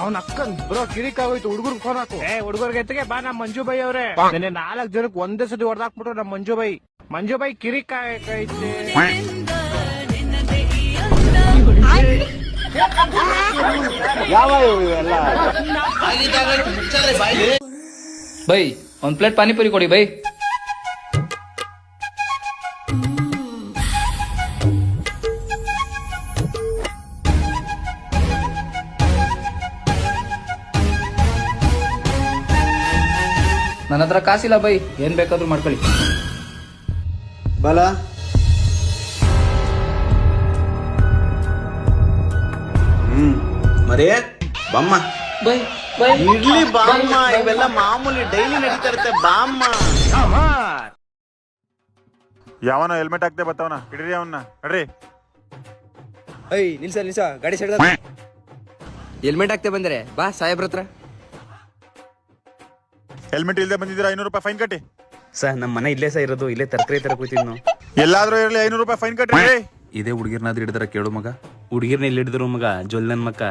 ಅವ್ನ ಅಕ್ಕನ್ ಬ್ರೋ ಕಿರಿಕ್ ಆಗೋಯ್ತು ಹುಡುಗರ್ಗ್ ಫೋನ್ ಹಾಕು. ಏ ಹುಡುಗರ್ಗೆ ಎತ್ತಿಗೆ ಬಾ ನಮ್ ಮಂಜು ಬೈ. ಅವ್ರೆ ನಿನ್ನೆ ನಾಲ್ಕ್ ಜನಕ್ಕೆ ಒಂದೇ ಸತಿ ಹೊಡೆದಾಕ್ಬಿಟ್ರು ನಮ್ ಮಂಜು ಬೈ ಮಂಜು ಬೈ ಕಿರಿಕ್ ಆಗೈತೆ ಬೈ ಒಂದ್ ಪ್ಲೇಟ್ ಪಾನಿಪುರಿ ಕೊಡಿ ಬೈ. ನನ್ನ ಹತ್ರ ಕಾಸಿಲ್ಲ ಬೈ. ಏನ್ ಬೇಕಾದ್ರೂ ಮಾಡ್ಕೊಳ್ಳಿ. ಬಲ. ಹ್ಮ್. ಮರೇ ಬಮ್ಮ. Bye bye. ಇಡ್ಲಿ ಬಾಮ್ಮ ಇವೆಲ್ಲ ಮಾಮೂಲಿ ಡೈಲಿ ನಡೀತಾ ಇರುತ್ತೆ ಬಾಮ್ಮ. ಯಾವನ ಹೆಲ್ಮೆಟ್ ಹಾಕ್ದೆ ಬರ್ತಾವನ ಹಿಡ್ರಿ ಅವನ್ನ ನಡ್ರಿ. ಐ ನಿಲ್ಸ ನಿಲ್ಸ. ಗಾಡಿ ಸೈಡ್ ಹೆಲ್ಮೆಟ್ ಹಾಕ್ತೆ ಬಂದರೆ ಬಾ ಸಾಹೇಬ್ರ ಹತ್ರ. ಹೆಲ್ಮೆಟ್ ಇಲ್ಲದೆ ಬಂದಿದ್ದೀರಾ? ಐನೂರು ರೂಪಾಯಿ ಫೈನ್ ಕಟ್ಟಿ. ಸರ್ ನಮ್ಮ ಮನೆ ಇಲ್ಲೇ ಸಹ ಇರೋದು. ಇಲ್ಲೇ ತರಕಾರಿ ತರ ಕೂತಿದ್ ನಾವು. ಎಲ್ಲಾದ್ರೂ ಇರಲಿ ಐನೂರು ರೂಪಾಯಿ ಫೈನ್ ಕಟ್ಟಿ ಇದೇ ಹುಡುಗಿರ್ನಾದ್ರೂ ಹಿಡಿದಾರ ಕೇಳು ಮಗ. ಹುಡುಗಿರ್ನ ಇಲ್ಲಿ ಹಿಡಿದ್ರು ಮಗ ಜೊಲ್ ನನ್ ಮಕ್ಕ.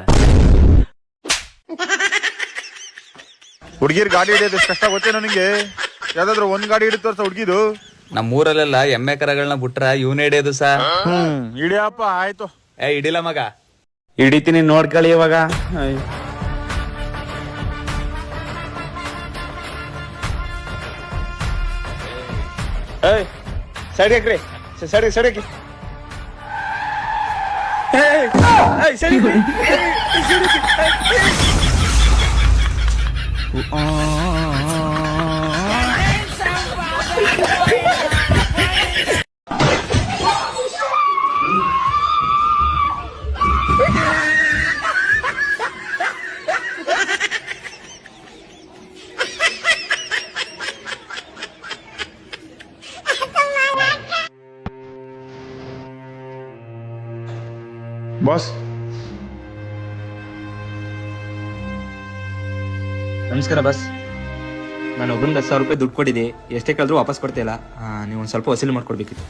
ಹುಡುಗಿರ್ ಗಾಡಿ ಹಿಡಿಯೋದು ಎಷ್ಟು ಕಷ್ಟ ಗೊತ್ತೇ ನನಗೆ ಯಾವ್ದಾದ್ರು ಒಂದ್ ಗಾಡಿ ಹಿಡಿದು ತೋರ್ಸ ಹುಡುಗಿದು? ನಮ್ಮ ಊರಲ್ಲೆಲ್ಲ ಎಮ್ಮೆ ಕರಗಳನ್ನ ಬಿಟ್ರ ಇವನ್ ಹಿಡಿಯೋದು ಸರ್ ಹ್ಮ್ ಹಿಡಿಯಪ್ಪ ಆಯ್ತು. ಏ ಹಿಡಿಲ್ಲ ಮಗ. ಹಿಡಿತೀನಿ ನೋಡ್ಕೊಳ್ಳಿ ಇವಾಗ. ಸೈಡ್ ಹಾಕ್ರಿ ಸೈಡ್ ಸೈಡ್ ಹಾಕಿ ಬಾಸ್ ನಮಸ್ಕಾರ ಬಸ್ ನಾನು ಒಬ್ಬರಿಂದ ಹತ್ತು ಸಾವಿರ ರೂಪಾಯಿ ದುಡ್ಡು ಕೊಟ್ಟಿದ್ದೆ. ಎಷ್ಟೇ ಕೇಳಿದ್ರು ವಾಪಸ್ ಕೊಡ್ತಿಲ್ಲ. ನೀವು ಒಂದು ಸ್ವಲ್ಪ ವಸೂಲಿ ಮಾಡ್ಕೊಡ್ಬೇಕಿತ್ತು.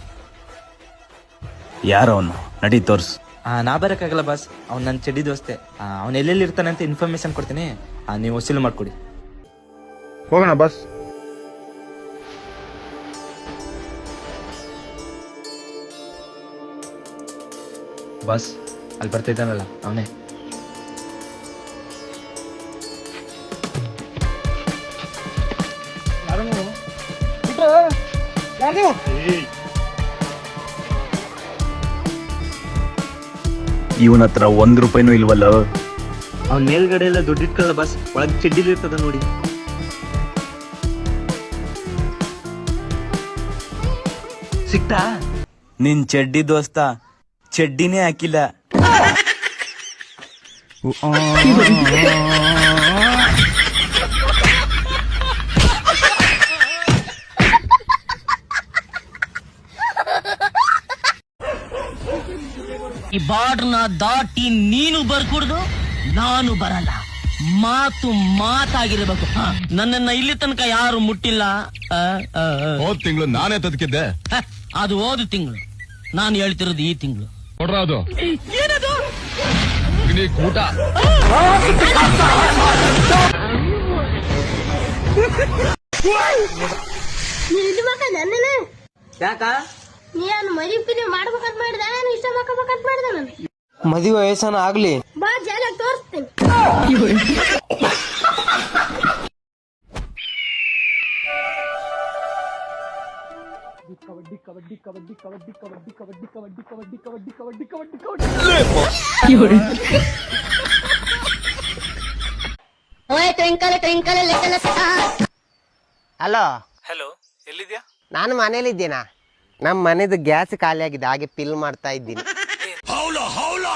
ಯಾರು ಅವನು? ನಡಿ ತೋರ್ಸ್. ಆ, ನಾ ಬರೋಕ್ಕಾಗಲ್ಲ ಬಸ್ ಅವ್ನು ನನ್ನ ಚಡ್ಡಿ ದೋಸ್ತೆ ಅವ್ನು ಎಲ್ಲೆಲ್ಲಿ ಇರ್ತಾನೆ ಅಂತ ಇನ್ಫಾರ್ಮೇಶನ್ ಕೊಡ್ತೀನಿ. ಆ, ನೀವು ವಸೂಲಿ ಮಾಡ್ಕೊಡಿ. ಹೋಗೋಣ ಬಸ್ ಬಸ್ ಅಲ್ಲಿ ಬರ್ತಿದ್ದಾನಲ್ಲ ಅವನೇ. ಇವನ ಹತ್ರ ಒಂದ್ ರೂಪಾಯಿನೂ ಇಲ್ವಲ್ಲ? ಅವ್ನ ಮೇಲ್ಗಡೆ ಎಲ್ಲ ದುಡ್ಡು ಇಟ್ಕೊಳ್ಳ ಬಸ್ ಒಳಗ್ ಚಡ್ಡಿಲಿ ಇರ್ತದ ನೋಡಿ. ಸಿಕ್ತಾ? ನಿನ್ ಚಡ್ಡಿ ದೋಸ್ತ ಚಡ್ಡಿನೇ ಹಾಕಿಲ್ಲ. ಈ ಬಾರ್ಡ್ನ ದಾಟಿ ನೀನು ಬರ್ಕೂಡ್ದು ನಾನು ಬರಲ್ಲ. ಮಾತು ಮಾತಾಗಿರ್ಬೇಕು. ಹ, ನನ್ನನ್ನ ಇಲ್ಲಿ ತನಕ ಯಾರು ಮುಟ್ಟಿಲ್ಲ. ಆ, ಆ, ಆ. ಹೋದ್ ತಿಂಗಳು ನಾನೇ ತದಕಿದ್ದೆ. ಹ, ಅದು ಹೋದ ತಿಂಗಳು. ನಾನು ಹೇಳ್ತಿರೋದು ಈ ತಿಂಗಳು. ಕೊಡ್ರ ಅದು. ಊಟ ಇದು ಮಕ್ಕ ನನ್ನ ಯಾಕ? ನೀನು ಮರಿ ಪಿರಿ ಮಾಡ್ಬೇಕಂತ ಮಾಡಿದ ನಾನು ಇಷ್ಟ ಮಾಡ್ಕೋಬೇಕಂತ ಮಾಡಿದ ನಾನು. ಮದುವೆ ವಯಸ್ಸನ ಆಗ್ಲಿ. ಬಾ ಜಾಲಾಗಿ ತೋರಿಸ್ತೀನಿ. ಓಯ್ twinkle twinkle little star hello. Hello ಎಲ್ಲಿದ್ಯಾ? ನಾನು ಮನೇಲಿದ್ದೀನಾ? ನಮ್ಮ ಮನೇದು ಗ್ಯಾಸ್ ಖಾಲಿ ಆಗಿದೆ ಹಾಗೆ ಪಿಲ್ ಮಾಡ್ತಾ ಇದ್ದೀನಿ.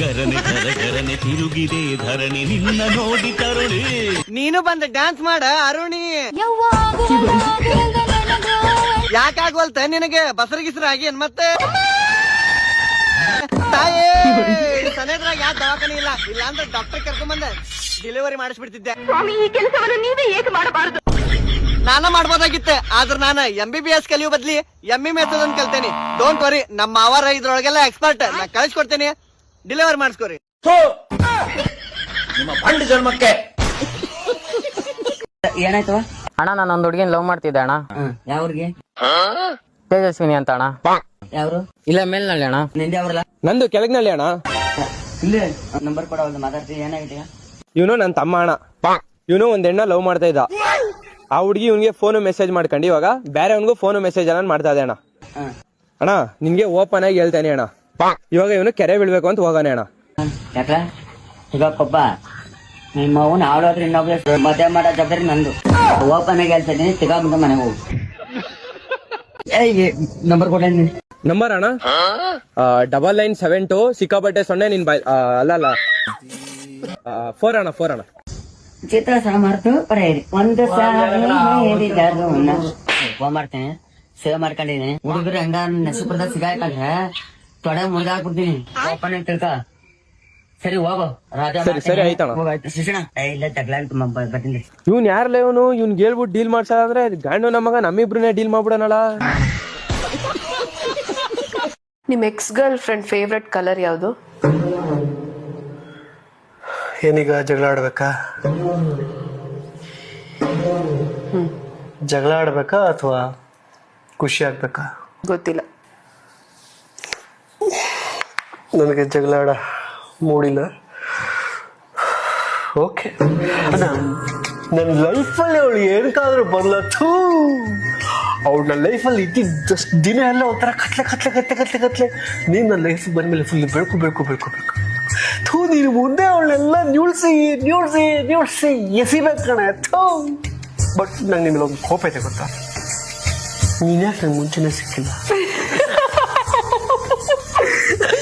ಗರನೆ ಗರ ಗರನೆ ತಿರುಗಿದೆ ಧರಣಿ ನಿನ್ನ ನೋಡಿ ತರುಣಿ. ನೀನು ಬಂದು ಡ್ಯಾನ್ಸ್ ಮಾಡ ಅರುಣಿ. ಯಾಕಾಗ್ವಲ್ತ ನಿನಗೆ? ಬಸರಗಿಸ್ರ ಆಗಿ ಏನ್ ಮತ್ತೆ? ತಾಯೇ ಸನೇದ್ರಾಗ ಯಾವ ದವಾಖಾನೆ ಇಲ್ಲ? ಇಲ್ಲ ಅಂದ್ರೆ ಡಾಕ್ಟರ್ ಕರ್ಕೊಂಡ್ ಬಂದೆ. ಡೆಲಿವರಿ ಮಾಡಿಸ್ಬಿಡ್ತಿದ್ದೆ. ಸ್ವಾಮಿ ಈ ಕೆಲಸವನ್ನು ನೀವೇ ಏಕೆ ಮಾಡಬಾರದು? ನಾನ ಮಾಡ್ಬೋದಾಗಿತ್ತೆ ಆದ್ರ ನಾನ ಎಂ ಬಿ ಬಿ ಎಸ್ ಕಲಿಯೋ ಬದ್ಲಿ ಎಂ ಬಿ ಮೆಥಡ್ ಅಂತ ಕಲ್ತೇನಿ. ಡೋಂಟ್ ವರಿ ನಮ್ಮ ಅವರ ಇದ್ರೊಳಗೆಲ್ಲ ಎಕ್ಸ್ಪರ್ಟ್ ನಾ ಕಳಿಸ್ಕೊಡ್ತೇನೆ. ಡೆಲಿವರಿ ಜನ್ಮಕ್ಕೆ. ಏನಾಯ್ತು? ಅಣ್ಣ ನಾನು ಒಂದು ಹುಡುಗಿನ ಲವ್ ಮಾಡ್ತಿದ್ದೆ ಅಣ್ಣ. ಯಾವ್ರಿಗೆ ತೇಜಸ್ವಿನಿ ಅಂತ ಅಣ್ಣ. ಯಾವ್ರು? ಇಲ್ಲ ಮೇಲ್ನಳ್ಳಿ ಅಣ್ಣ. ನಿಂದ ಯಾವ್ರಲ್ಲ ನಂದು ಕೆಳಗ್ನಳ್ಳಿ ಅಣ್ಣ. ಇಲ್ಲೇ ನಂಬರ್ ಕೊಡ ಮಾತಾಡ್ತೀವಿ ಏನಾಗಿದೆ? ಇವನು ನನ್ನ ತಮ್ಮ ಅಣ್ಣ. ಇವನು ಒಂದ್ ಹೆಣ್ಣ ಲವ್ ಮಾಡ್ತಾ ಇದ್ದ. ಆ ಹುಡುಗಿ ಇವನಿಗೆ ಫೋನ್ ಮೆಸೇಜ್ ಮಾಡ್ಕೊಂಡು ಇವಾಗ ಬೇರೆ ಅವನಿಗೂ ಫೋನ್ ಮೆಸೇಜ್ ಅನ್ನ ಮಾಡ್ತಾ ಇದೆ ಅಣ್ಣ. ಅಣ್ಣ ನಿನ್ಗೆ ಓಪನ್ ಆಗಿ ಹೇಳ್ತಾನೆ ಅಣ್ಣ. ಇವಾಗ ಇವನು ಕೆರೆ ಬೀಳ್ಬೇಕು ಅಂತ ಹೋಗಾನೆ ಅಣ್ಣ. ಯಾಕ ಈಗ ಪಪ್ಪ ನಿಮ್ಮ ಅವನ ಆಡೋದ್ರೆ ಇನ್ನೊಬ್ರು ಮದುವೆ ಮಾಡೋ ಜವಾಬ್ದಾರಿ ನಂದು. ಓಪನ್ ಆಗಿ ಹೇಳ್ತಾ ಇದ್ದೀನಿ ತಿಗಾಬಿಟ್ಟು ಮನೆಗೆ ಹೋಗು. ನಂಬರ್ ಕೊಡ ನಂಬರ್ ಅಣ್ಣ? ಡಬಲ್ ನೈನ್ ಸೆವೆನ್ ಟು ಸಿಕ್ಕಾಪಟ್ಟೆ ಸೊನ್ನೆ ನಿನ್ ಬಾಯ್ ಆ, ಅಲ್ಲ ಅಲ್ಲ. ಫೋರ್ ಅಣ್ಣ ಫೋರ್ ಅಣ್ಣ. ಚಿತ್ರ ಸಾಮರ್ಥ್ಯ ಪಡೆಯಿರಿ ಒಂದು ಫೋನ್ ಮಾಡ್ತೇನೆ. ಸೇವ್ ಮಾಡ್ಕೊಂಡಿದ್ದೀನಿ. ಹುಡುಗರು ಹೆಂಗ ನಸುಪುರದ ಸಿಗಾಕೊಂಡ್ರೆ ತೊಡೆ ಮುರಿದಾಕ್ಬಿಡ್ತೀನಿ. ಓಪನ್ ಆಗಿ ತಿಳ್ಕ. ಸರಿ ಹೋಗೋ. ರಾಜ ಸರಿ, ಸರಿ, ಆಯ್ತಣ್ಣ. ಶಿಕ್ಷಣ ಇಲ್ಲ ತಗ್ಲ ಬರ್ತೀನಿ. ಇವ್ನ್ ಯಾರಲ್ಲ ಇವನು? ಇವ್ನ್ ಹೇಳ್ಬಿಟ್ಟು ಡೀಲ್ ಮಾಡ್ಸಾದ್ರೆ ಗಂಡು ನಮಗ ನಮ್ಮಿಬ್ರನ್ನೇ ಡೀಲ್ ಮಾಡ್ಬಿಡೋಣ ನಿಮ್ಮ ex girlfriend favourite colour ಯಾವುದು? ಏನೀಗ ಜಗಳ ಆಡ್ಬೇಕಾ? ಜಗಳ ಆಡ್ಬೇಕಾ ಅಥವಾ ಖುಷಿ ಆಗ್ಬೇಕಾ? ಗೊತ್ತಿಲ್ಲ. ನನಗೆ ಜಗಳಾಡ ಮೂಡಿಲ್ಲ. ಓಕೆ. ನನ್ನ ಲೈಫಲ್ಲಿ ಅವಳು ಏನಕ್ಕಾದ್ರೂ ಬರ್ಲತ್ತು ಅವಳು ನನ್ನ ಲೈಫಲ್ಲಿ ಇದ್ದಿದ್ದಷ್ಟು ದಿನ ಎಲ್ಲ ಒಂಥರ ಕತ್ಲೆ ಕತ್ಲೆ ಕತ್ಲೆ ಕತ್ಲೆ ಕತ್ಲೆ. ನೀನು ನನ್ನ ಲೈಫ್ ಬಂದಮೇಲೆ ಫುಲ್ ಬೆಳಕು ಬೆಳಕು ಬೆಳಕು ಬೆಳಕು. ಥೂ, ನೀನು ಮುಂದೆ ಅವಳನ್ನೆಲ್ಲ ನ್ಯೂಳ್ಸಿ ನ್ಯೂಳ್ಸಿ ನ್ಯೂಳ್ಸಿ ಎಸಿಬೇಕು ಕಣೆ, ಥೂ. ಬಟ್ ನಂಗೆ ನಿಮ್ಮಲ್ಲಿ ಒಂದು ಕೋಪ ಇದೆ ಗೊತ್ತಾ? ನೀನ್ಯಾಕೆ ನಂಗೆ ಮುಂಚೆನೇ ಸಿಕ್ಕಿಲ್ಲ?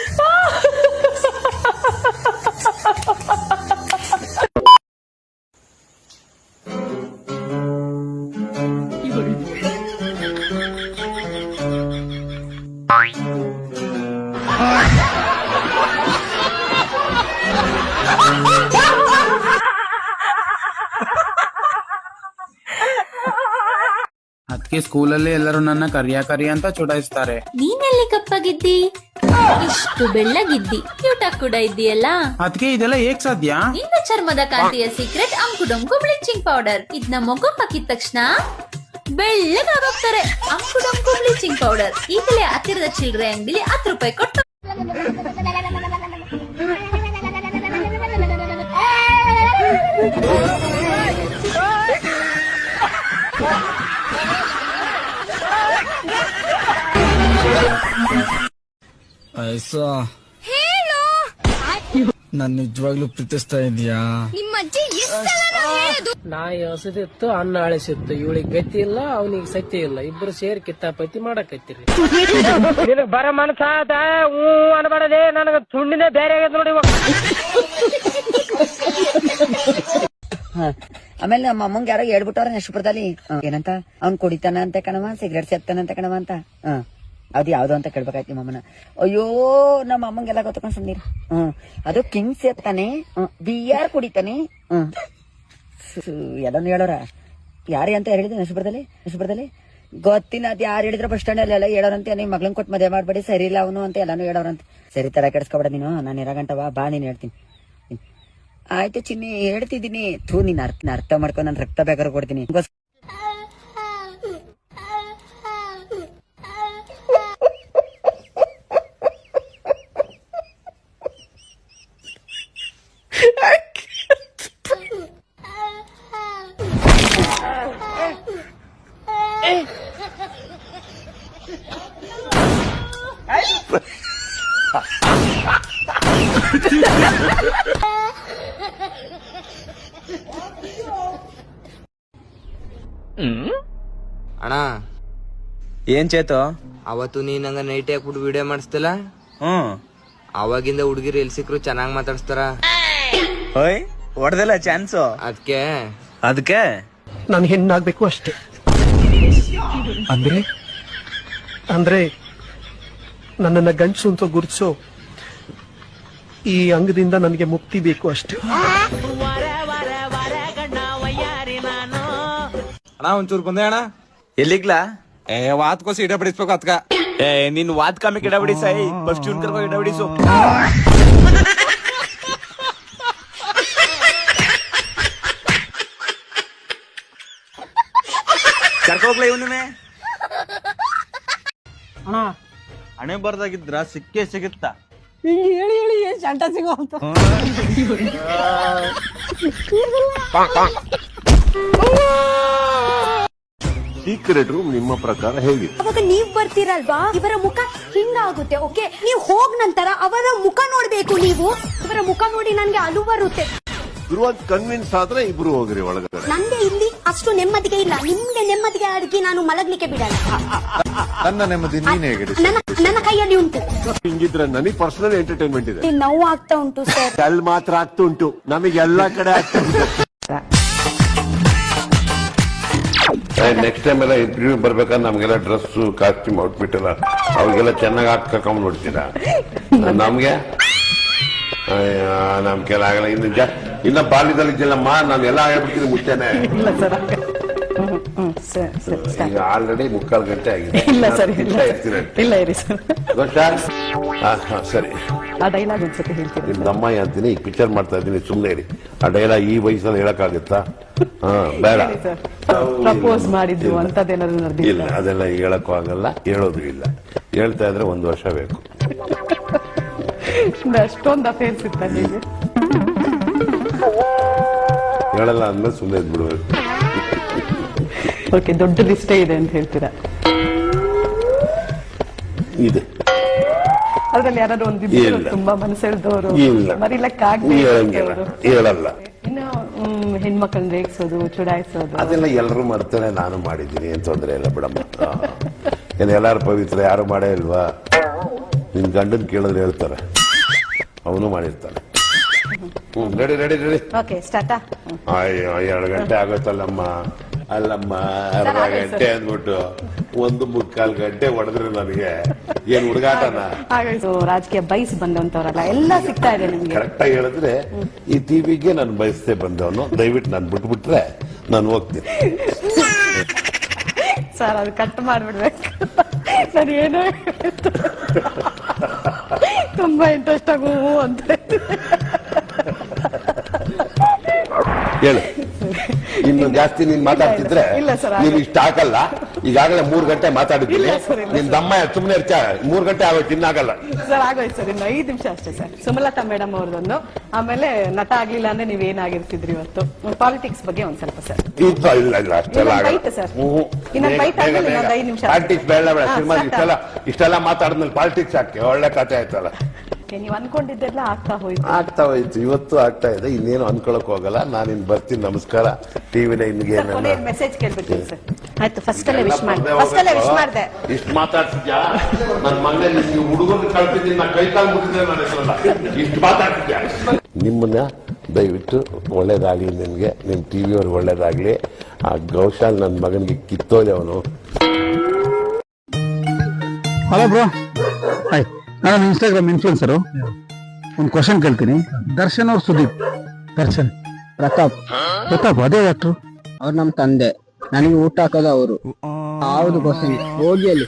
ಅದಕ್ಕೆ ಸ್ಕೂಲಲ್ಲಿ ಎಲ್ಲರೂ ನನ್ನ ಕರಿಯ ಕರಿಯ ಅಂತ ಚುಡಾಯಿಸ್ತಾರೆ. ನೀನೆಲ್ಲಿ ಕಪ್ಪಾಗಿದ್ದಿ? ಇಷ್ಟು ಬೆಳ್ಳಗಿದ್ದಿ. ಕ್ಯೂಟ ಕೂಡ ಇದ್ದೀಯಲ್ಲ? ಅದಕ್ಕೆ ಇದೆಲ್ಲ ಹೇಗ್ ಸಾಧ್ಯ? ನಿನ್ನ ಚರ್ಮದ ಕಾಂತಿಯ ಸೀಕ್ರೆಟ್ ಅಂಕುಡೊಂಕು ಬ್ಲೀಚಿಂಗ್ ಪೌಡರ್ ಇದನ್ನ ಮೊಗ್ಗು ಹಾಕಿದ ತಕ್ಷಣ ಬೆಳ್ಳಗಾಗೋಗ್ತಾರೆ. ಅಂಕುಡೊಂಕು ಬ್ಲೀಚಿಂಗ್ ಪೌಡರ್ ಈಗಲೇ ಹತ್ತಿರದ ಚಿಲ್ಲರೆ ಅಂಗಡಿಲಿ ಹತ್ತು ರೂಪಾಯಿ ಕೊಟ್ಟು. ನಾನು ನಿಜವಾಗ್ಲೂ ಪ್ರೀತಿಸ್ತಾ ಇದೀಯಾ ನಾಯಿ ಹಸದಿತ್ತು ಅನ್ನ ಅಳಿಸಿತ್ತು. ಇವಳಿಗೆ ಗತಿ ಇಲ್ಲ ಅವನಿಗೆ ಸತ್ಯ ಇಲ್ಲ. ಇಬ್ರು ಸೇರಿ ಕಿತ್ತಾಪತಿ ಮಾಡಕತ್ತೀರಿ. ನಿನಗ್ ಬರ ಮನಸ ಆತ ಹ್ಞೂ ಅನ್ಬೇಡದೆ ನನಗ ತುಂಡಿನೇ ಬೇರೆ ಆಗೈತೆ ನೋಡಿ ಇವಾಗ. ಆಮೇಲೆ ನಮ್ಮ ಅಮ್ಮಂಗೆ ಯಾರೋ ಹೇಳ್ಬಿಟ್ಟವ್ರ ನೆಶ್ಪುರದಲ್ಲಿ. ಏನಂತ? ಅವ್ನ್ ಕುಡಿತಾನ ಅಂತ ಕಣವ ಸಿಗರೇಟ್ ಸೇರ್ತಾನಂತ ಕಣವ ಅಂತ. ಹ. ಅದು ಯಾವ್ದು ಅಂತ ಕೇಳ್ಬೇಕಾಯ್ತು ನಿಮ್ಮ ಅಮ್ಮನ. ಅಯ್ಯೋ, ನಮ್ಮ ಅಮ್ಮಂಗೆಲ್ಲ ಗೊತ್ತಕೊಂಡ್ ಸುಮ್ನಿರು. ಹ್ಮ್. ಅದು ಕಿಂಗ್ಸ್ ಎತ್ತಾನೆ ಬಿ ಆರ್ ಕುಡಿತಾನೆ ಹ್ಮ್. ಎಲ್ಲಾನು ಹೇಳೋರ? ಯಾರೇ ಅಂತ ಹೇಳಿದ್ರು ನೆಶ್ಪುರದಲ್ಲಿ ನೆಶ್ಪುರದಲ್ಲಿ ಗೊತ್ತಿನ ಅದ್ ಯಾರು ಹೇಳಿದ್ರೆ ಬಸ್ ಸ್ಟ್ಯಾಂಡ್ ಎಲ್ಲ ಹೇಳೋರಂತೆ. ನಿಮ್ ಮಗ್ಳನ್ ಕೊಟ್ಟು ಮದುವೆ ಮಾಡ್ಬೇಡಿ, ಸರಿ ಇಲ್ಲ ಅವನು ಅಂತ ಎಲ್ಲಾನು ಹೇಳೋರಂತೆ. ಸರಿ ತರ ಕೆಡ್ಸ್ಕೊಬೇಡ ನೀನು. ನಾನು ಬಾ ಬಾ, ನೀನ್ ಹೇಳ್ತೀನಿ. ಆಯ್ತು ಚಿನ್ನಿ, ಹೇಳ್ತಿದ್ದೀನಿ. ಥೂ, ನೀನ್ ಅರ್ಥ ಅರ್ಥ ಮಾಡ್ಕೊಂಡು ನಾನು ರಕ್ತ ಬೇಕಾದ್ರೆ ಕೊಡ್ತೀನಿ. ಏನ್ ಚೇತು? ಅವತ್ತು ನೀನ್ ಹಂಗ ನೈಟ್ ಹಾಕ್ಬಿಟ್ಟು ವಿಡಿಯೋ ಮಾಡಿಸ್ತಿಲ್ಲ? ಹ್ಮ್. ಅವಾಗಿಂದ ಹುಡುಗಿರು ಎಲ್ ಸಿಕ್ರು ಚೆನ್ನಾಗ್ ಮಾತಾಡ್ಸ್ತಾರ. ಹೋಯ್ ಹೊಡ್ದಲ್ಲ ಚಾನ್ಸ್ ಅದಕ್ಕೆ ಅದಕ್ಕೆ ನಾನು ಹೆಣ್ಣಾಗ್ಬೇಕು ಅಷ್ಟೇ. ಅಂದ್ರೆ? ಅಂದ್ರೆ ನನ್ನನ್ನ ಗಂಡಸು ಅಂತ ಗುರುತಿಸೋ ಈ ಅಂಗದಿಂದ ನನಗೆ ಮುಕ್ತಿ ಬೇಕು ಅಷ್ಟೇ. ಅಣ್ಣ ಒಂಚೂರು ಬಂದೆ ಅಣ್ಣ. ಎಲ್ಲಿಗ್ಲಾ? ಏ ವಾತ್ಕೋಸಿ ಇಡ ಬಿಡಿಸ್ಬೇಕು ಅತ್ಕ. ಏ ನಿನ್ ವಾತ್ ಕಮ್ಮಿ ಗಿಡ ಬಿಡಿ ಸೈ ಫಸ್ಟ್ ಇವ್ನ್ ಕರ್ಕೊ ಗಿಡ ಬಿಡಿಸು. ಕರ್ಕೋಗ್ಲ ಇವನೇ ಹಣೆ ಬರ್ದಾಗಿದ್ರ ಸಿಕ್ಕೇ ಸಿಗುತ್ತಾ? ಹೇಳಿ ಹೇಳಿ ಏನ್ ಶಂಟ ಸಿಗೋ ಅಂತ ಸೀಕ್ರೆಟ್ ರೂಮ್ ನಿಮ್ಮ ಪ್ರಕಾರ ಹೇಗೆ ಅವಾಗ ನೀವ್ ಬರ್ತೀರಲ್ವಾ? ಇವರ ಮುಖ ಹಿಂಗಾಗುತ್ತೆ ಓಕೆ ನೀವ್ ಹೋಗ್ ನಂತರ ಅವರ ಮುಖ ನೋಡ್ಬೇಕು ನೀವು. ಇವರ ಮುಖ ನೋಡಿ ನನ್ಗೆ ಅಲು ಬರುತ್ತೆ. ಕನ್ವಿನ್ಸ್ ಆದ್ರೆ ಇಬ್ರು ಹೋಗ್ರಿ ಒಳಗಡೆ. ನಂಗೆ ಇಲ್ಲಿ ಅಷ್ಟು ನೆಮ್ಮದಿಗೆ ಇಲ್ಲ. ನಿಮ್ಗೆ ನೆಮ್ಮದಿಗೆ ಅಡಿಗೆ ನಾನು ಮಲಗ್ಲಿಕ್ಕೆ ಬಿಡಲ್ಲ. ನನ್ನ ನೆಮ್ಮದಿ ನೀನ್ ಹೇಗಿದೆ ನನ್ನ ನನ್ನ ಕೈಯಲ್ಲಿ ಉಂಟು. ಹಿಂಗಿದ್ರೆ ನನಗೆ ಪರ್ಸನಲ್ ಎಂಟರ್ಟೈನ್ಮೆಂಟ್ ಇದೆ. ನೋವು ಆಗ್ತಾ ಉಂಟು ಸರ್ ಅಲ್ಲಿ ಮಾತ್ರ ಆಗ್ತಾ ಉಂಟು. ನಮಗೆಲ್ಲಾ ಕಡೆ ಆಗ್ತಾ ನೆಕ್ಸ್ಟ್ ಟೈಮ್ ಎಲ್ಲ ಇಂಟರ್ವ್ಯೂ ಬರ್ಬೇಕಾದ್ರೆ ನಮ್ಗೆಲ್ಲ ಡ್ರೆಸ್ ಕಾಸ್ಟ್ಯೂಮ್ ಔಟ್ಫಿಟ್ ಎಲ್ಲ ಅವ್ರಿಗೆಲ್ಲ ಚೆನ್ನಾಗಿ ಹಾಕೊಂಡ್ ನೋಡ್ತೀರಾ ನಮ್ಗೆ? ನಮ್ ಕೆಲ ಆಗಲ್ಲ. ಇನ್ನು ಜಾ ಇನ್ನ ಬಾಲ್ಯದಲ್ಲಿ ಇದ್ದಿಲ್ಲಮ್ಮ ನಾನು ಎಲ್ಲ ಹೇಳ್ಬಿಡ್ತೀನಿ ಮುಂಚೆನೆ ಈಗ ಆಲ್ರೆಡಿ ಮುಕ್ಕಾಲು ಗಂಟೆ ಆಗಿದೆ. ಇಲ್ಲ ಸರ್, ಇಲ್ಲ. ಇಲ್ಲ ಇರಿ ಸರ್. ಗೊತ್ತಾ? ಹಾ, ಹಾ, ಸರಿ. ಆ ಡೈಲಾಗ್ ಒಂದ್ಸತಿ ಹೇಳ್ತೀನಿ ನಿಮ್ ಅಮ್ಮ ಅಂತೀನಿ ಈಗ ಪಿಕ್ಚರ್ ಮಾಡ್ತಾ ಇದ್ದೀನಿ ಸುಮ್ಮನೆ ಇರಿ. ಆ ಡೈಲಾಗ್ ಈ ವಯಸ್ಸಲ್ಲಿ ಹೇಳಕ್ಕಾಗತ್ತಾ? ಹಾ ಬೇಡ. ಪ್ರಪೋಸ್ ಮಾಡಿದ್ರು ಅಂತದೇನಾದ್ರು ಇಲ್ಲ. ನಡೆದಿಲ್ಲ ಅದೆಲ್ಲ ಹೇಳಕ್ಕೂ ಆಗಲ್ಲ ಹೇಳೋದು ಇಲ್ಲ. ಹೇಳ್ತಾ ಇದ್ರೆ ಒಂದು ವರ್ಷ ಬೇಕು. ಅಷ್ಟೊಂದು ಅಫೇರ್ಸ್ ಇತ್ತ ನಿಮಗೆ? ಹೇಳಲ್ಲ ಅಂದ್ಮೇಲೆ ಸುಮ್ಮನೆ ಇದ್ಬಿಡ್ಬೇಕು. ಓಕೆ ದೊಡ್ಡ ಲಿಸ್ಟೇ ಇದೆ ಅಂತ ಹೇಳ್ತೀರಾ? ಇದೆ. ಅದ್ರಲ್ಲಿ ಯಾರಾದ್ರೂ ಒಂದು ಇಲ್ಲ. ತುಂಬಾ ಮನಸ್ಸೆಳೆದವರು. ಇಲ್ಲ. ಮರಿಲಕ್ಕಾಗದೆ ಹೇಳಂಗಿಲ್ಲ. ಹೇಳಲ್ಲ. ಇನ್ನು ಹ್ಮ್, ಹೆಣ್ಮಕ್ಳನ್ನ ರೇಗಿಸೋದು ಚುಡಾಯಿಸೋದು. ಅದೆಲ್ಲ ಎಲ್ಲರೂ ಮಾಡ್ತಾರೆ ನಾನು ಮಾಡಿದ್ದೀನಿ ಏನ್ ತೊಂದ್ರೆ ಇಲ್ಲ ಬಿಡಮ್ಮ. ಆ. ಏನ್ ಎಲ್ಲಾರು ಪವಿತ್ರ ಯಾರು ಮಾಡೇ ಇಲ್ವಾ? ನಿನ್ ಗಂಡನ್ ಕೇಳಿದ್ರೆ ಹೇಳ್ತಾರೆ. ಅವನು ಮಾಡಿರ್ತಾನೆ. ಹ್ಮ್ ರೆಡಿ ರೆಡಿ ರೆಡಿ ಓಕೆ ಸ್ಟಾರ್ಟಾ? ಅಯ್ಯೋ ಎರಡು ಗಂಟೆ ಆಗೋತ್ತಲ್ಲಮ್ಮ. ಅಲ್ಲಮ್ಮ ಅರ್ಧ ಗಂಟೆ ಅಂದ್ಬಿಟ್ಟು ಒಂದು ಮುಕ್ಕಾಲ್ ಗಂಟೆ ಹೊಡೆದ್ರೆ ನನಗೆ. ಏನ್ ಹುಡುಗಾಟನ? ರಾಜಕೀಯ ಬಯಸ್ ಬಂದಂತವ್ರಲ್ಲ ಎಲ್ಲ ಸಿಗ್ತಾ ಇದೆ ನಿಮ್ಗೆ. ಕರೆಕ್ಟ್ ಆಗಿ ಹೇಳಿದ್ರೆ ಈ ಟಿವಿಗೆ ನಾನು ಬಯಸ್ತೇ ಬಂದವನು. ದಯವಿಟ್ಟು ನಾನು ಬಿಟ್ಬಿಟ್ರೆ ನಾನು ಹೋಗ್ತೀನಿ. ಸರ್ ಅದು ಕಟ್ ಮಾಡ್ಬಿಡ್ಬೇಕು. ಸರ್ ಏನೋ ತುಂಬಾ ಇಂಟ್ರೆಸ್ಟ್ ಆಗು ಅಂತ. ಹೇಳು. ಇನ್ನು ಜಾಸ್ತಿ ನೀನ್ ಮಾತಾಡ್ತಿದ್ರೆ ನೀನ್ ಇಷ್ಟ ಆಗಲ್ಲ. ಈಗಾಗಲೇ ಮೂರ್ ಗಂಟೆ ಮಾತಾಡಿದ್ದೀನಿ. ನಿನ್ ದಮ್ಮ ಸುಮ್ನೆ ಇರ್ತಾ ಮೂರ್ ಗಂಟೆ ಆಗೋಯ್ತು ಇನ್ನಾಗಲ್ಲ ಸರ್ ಆಗೋಯ್ತು ಸರ್ ಇನ್ನು ಐದು ನಿಮಿಷ ಅಷ್ಟೇ ಸರ್. ಸುಮಲತಾ ಮೇಡಮ್ ಅವ್ರದೊಂದು. ಆಮೇಲೆ ನಟ ಆಗ್ಲಿಲ್ಲ ಅಂದ್ರೆ ನೀವ್ ಏನಾಗಿರ್ತಿದ್ರಿ ಇವತ್ತು? ಪಾಲಿಟಿಕ್ಸ್ ಬಗ್ಗೆ ಒಂದ್ ಸ್ವಲ್ಪ ಸರ್. ಇಲ್ಲ ಇಲ್ಲ ಇಲ್ಲ ಅಷ್ಟೆಲ್ಲ ಇನ್ನೊಂದ್ ಆಗಲ್ಲ. bite, sir. ಇನ್ನೊಂದ್ bite ಆದ್ಮೇಲೆ ಇನ್ನೊಂದ್ ಐದು ನಿಮಿಷ. ಪಾಲಿಟಿಕ್ಸ್ ಬೇಡ ಸಿನಿಮಾ ಇಷ್ಟೆಲ್ಲ ಇಷ್ಟೆಲ್ಲ ಮಾತಾಡಿದ್ಮೇಲೆ ಪಾಲಿಟಿಕ್ಸ್ ಹಾಕಿ ಒಳ್ಳೆ ಕಥೆ ಆಯ್ತಲ್ಲ. Okay, ನೀವ್ ಅನ್ಕೊಂಡಿದ್ದೆಲ್ಲ ಆಗ್ತಾ ಹೋಯ್ತು. ಆಗ್ತಾ ಹೋಯ್ತು. ಇವತ್ತು ಆಗ್ತಾ ಇದೆ. ಇನ್ನೇನು ಅನ್ಕೊಳಕ್ ಹೋಗಲ್ಲ. ನಾನು ಇನ್ ಬರ್ತೀನಿ. ನಮಸ್ಕಾರ. ಟಿವಿ ನೈನ್ಗೆ ಮೆಸೇಜ್ ಕೇಳ್ಬಿಡ್ತೀನಿ ಸರ್. ಆಯ್ತು ಫಸ್ಟ್ ಅಲ್ಲೇ ವಿಶ್ ಮಾಡಿ. ಫಸ್ಟ್ ಅಲ್ಲೇ ವಿಶ್ ಮಾಡ್ದೆ. ಇಷ್ಟು ಮಾತಾಡ್ತಿದ್ಯಾ? ನನ್ನ ಮನೆ ನೀವು ಹುಡುಗರು ಕಳ್ತಿದ್ದೀನಿ. ನಾ ಕೈ ಕಾಲು ಮುಗಿದ್ರೆ ನನ್ನ ಹೆಸರಲ್ಲ ಇಷ್ಟು ಮಾತಾಡ್ತಿದ್ಯಾ? ನಿಮ್ಮನ್ನ ದಯವಿಟ್ಟು ಒಳ್ಳೇದಾಗ್ಲಿ ನಿಮ್ಗೆ. ನಿಮ್ ಟಿವಿಯವ್ರಿಗೆ ಒಳ್ಳೇದಾಗ್ಲಿ. ಆ ಗೌಶಾಲ್ ನನ್ನ ಮಗನಿಗೆ ಕಿತ್ತೋದೆ ಅವನು. ಹಲೋ ಬ್ರೋ ಹಾಯ್ ನಾನು ಇನ್ಸ್ಟಾಗ್ರಾಮ್ ಇನ್ಫ್ಲುಯೆನ್ಸರು ಒಂದು ಕ್ವಶನ್ ಕೇಳ್ತೀನಿ. ದರ್ಶನ್ ಅವ್ರ ಸುದೀಪ್. ದರ್ಶನ್. ಪ್ರತಾಪ್. ಪ್ರತಾಪ್ ಅದೇ ಡಾಕ್ಟ್ರು ಅವ್ರು ನಮ್ಮ ತಂದೆ. ನನಗೆ ಊಟ ಹಾಕೋದು ಅವರು. ಹೌದು ಕ್ವಶನ್ ಹೋಗಿ ಅಲ್ಲಿ.